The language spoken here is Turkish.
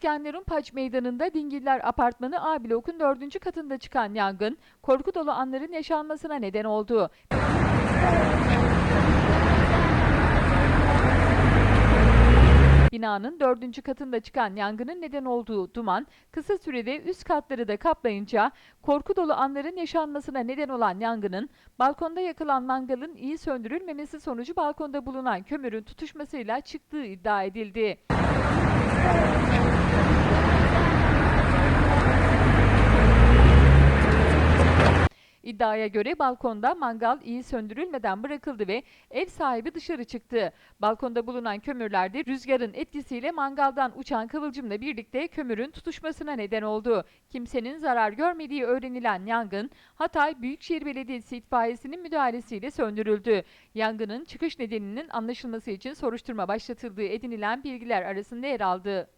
Esenlerun Paç Meydanı'nda Dingiller Apartmanı A blokun dördüncü katında çıkan yangın, korku dolu anların yaşanmasına neden oldu. Binanın dördüncü katında çıkan yangının neden olduğu duman, kısa sürede üst katları da kaplayınca korku dolu anların yaşanmasına neden olan yangının, balkonda yakılan mangalın iyi söndürülmemesi sonucu balkonda bulunan kömürün tutuşmasıyla çıktığı iddia edildi. İddiaya göre balkonda mangal iyi söndürülmeden bırakıldı ve ev sahibi dışarı çıktı. Balkonda bulunan kömürlerde rüzgarın etkisiyle mangaldan uçan kıvılcımla birlikte kömürün tutuşmasına neden oldu. Kimsenin zarar görmediği öğrenilen yangın Hatay Büyükşehir Belediyesi itfaiyesinin müdahalesiyle söndürüldü. Yangının çıkış nedeninin anlaşılması için soruşturma başlatıldığı edinilen bilgiler arasında yer aldı.